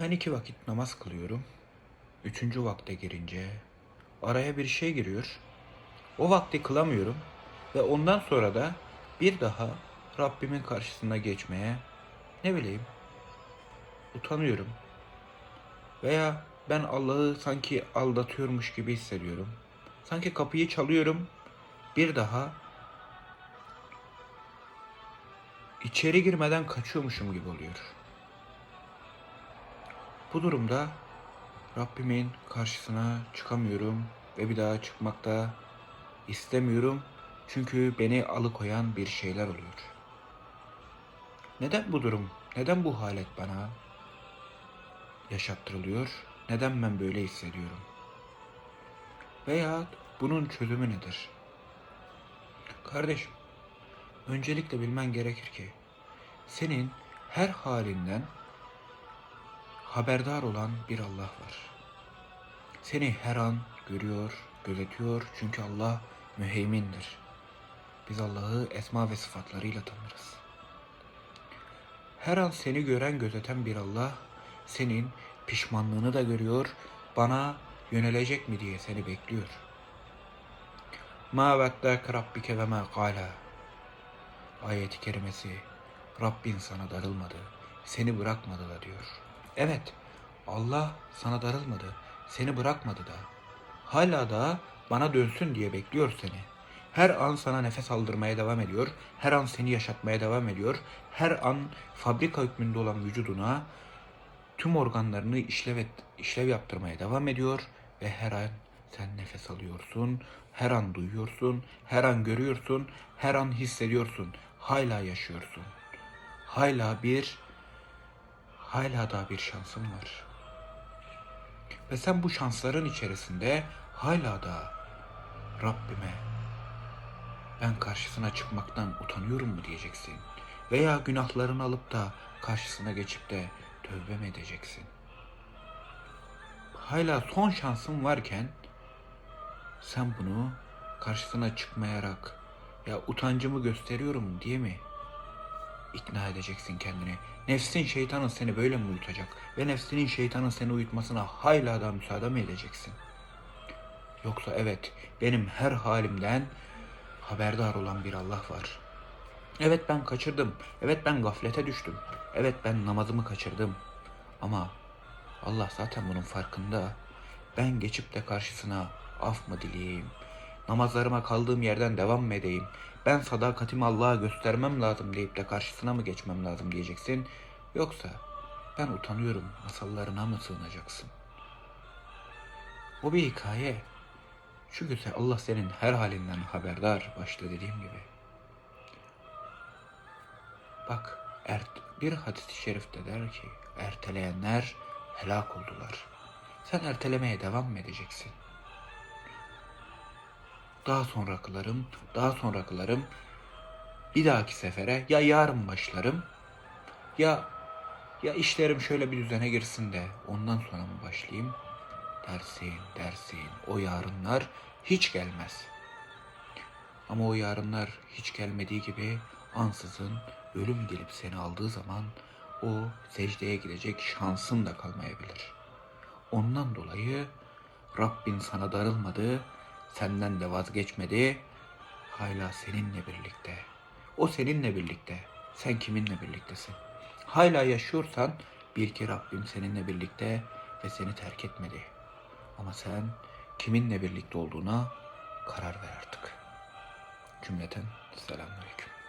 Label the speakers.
Speaker 1: Ben iki vakit namaz kılıyorum. Üçüncü vakte girince araya bir şey giriyor. O vakti kılamıyorum ve ondan sonra da bir daha Rabbimin karşısına geçmeye ne bileyim utanıyorum. Veya ben Allah'ı sanki aldatıyormuş gibi hissediyorum. Sanki kapıyı çalıyorum. Bir daha içeri girmeden kaçıyormuşum gibi oluyor. Bu durumda Rabbimin karşısına çıkamıyorum ve bir daha çıkmak da istemiyorum. Çünkü beni alıkoyan bir şeyler oluyor. Neden bu durum? Neden bu halet bana yaşattırılıyor? Neden ben böyle hissediyorum? Veya bunun çözümü nedir? Kardeşim, öncelikle bilmen gerekir ki senin her halinden haberdar olan bir Allah var. Seni her an görüyor, gözetiyor çünkü Allah müheymindir. Biz Allah'ı esma ve sıfatlarıyla tanırız. Her an seni gören, gözeten bir Allah senin pişmanlığını da görüyor, bana yönelecek mi diye seni bekliyor. Ma veddâke rabbike ve ma. Ayet-i kerimesi Rabbin sana darılmadı, seni bırakmadı da diyor. Evet, Allah sana darılmadı, seni bırakmadı da. Hala da bana dönsün diye bekliyor seni. Her an sana nefes aldırmaya devam ediyor, her an seni yaşatmaya devam ediyor, her an fabrika hükmünde olan vücuduna tüm organlarını işlev, et, işlev yaptırmaya devam ediyor ve her an sen nefes alıyorsun, her an duyuyorsun, her an görüyorsun, her an hissediyorsun, hala yaşıyorsun. Hala bir hala daha bir şansın var. Ve sen bu şansların içerisinde hala da Rabbime ben karşısına çıkmaktan utanıyorum mu diyeceksin. Veya günahlarını alıp da karşısına geçip de tövbe mi edeceksin? Hala son şansın varken sen bunu karşısına çıkmayarak ya utancımı gösteriyorum diye mi ikna edeceksin kendini. Nefsin şeytanın seni böyle mi uyutacak? Ve nefsinin şeytanın seni uyutmasına hala da müsaade mi edeceksin? Yoksa evet benim her halimden haberdar olan bir Allah var. Evet ben kaçırdım. Evet ben gaflete düştüm. Evet ben namazımı kaçırdım. Ama Allah zaten bunun farkında. Ben geçip de karşısına af mı dileyeyim? Namazlarıma kaldığım yerden devam mı edeyim? Ben sadakatimi Allah'a göstermem lazım deyip de karşısına mı geçmem lazım diyeceksin. Yoksa ben utanıyorum masallarına mı sığınacaksın? O bir hikaye. Çünkü Allah senin her halinden haberdar başta dediğim gibi. Bak ert, bir hadis-i şerifte der ki erteleyenler helak oldular. Sen ertelemeye devam mı edeceksin? Daha sonrakılarım, daha sonrakılarım bir dahaki sefere ya yarın başlarım ya ya işlerim şöyle bir düzene girsin de ondan sonra mı başlayayım? Dersin, dersin. O yarınlar hiç gelmez. Ama o yarınlar hiç gelmediği gibi ansızın ölüm gelip seni aldığı zaman o secdeye gidecek şansın da kalmayabilir. Ondan dolayı Rabbin sana darılmadı, senden de vazgeçmedi. Hala seninle birlikte. O seninle birlikte. Sen kiminle birliktesin? Hala yaşıyorsan bil ki Rabbim seninle birlikte ve seni terk etmedi. Ama sen kiminle birlikte olduğuna karar ver artık. Cümleten selamünaleyküm.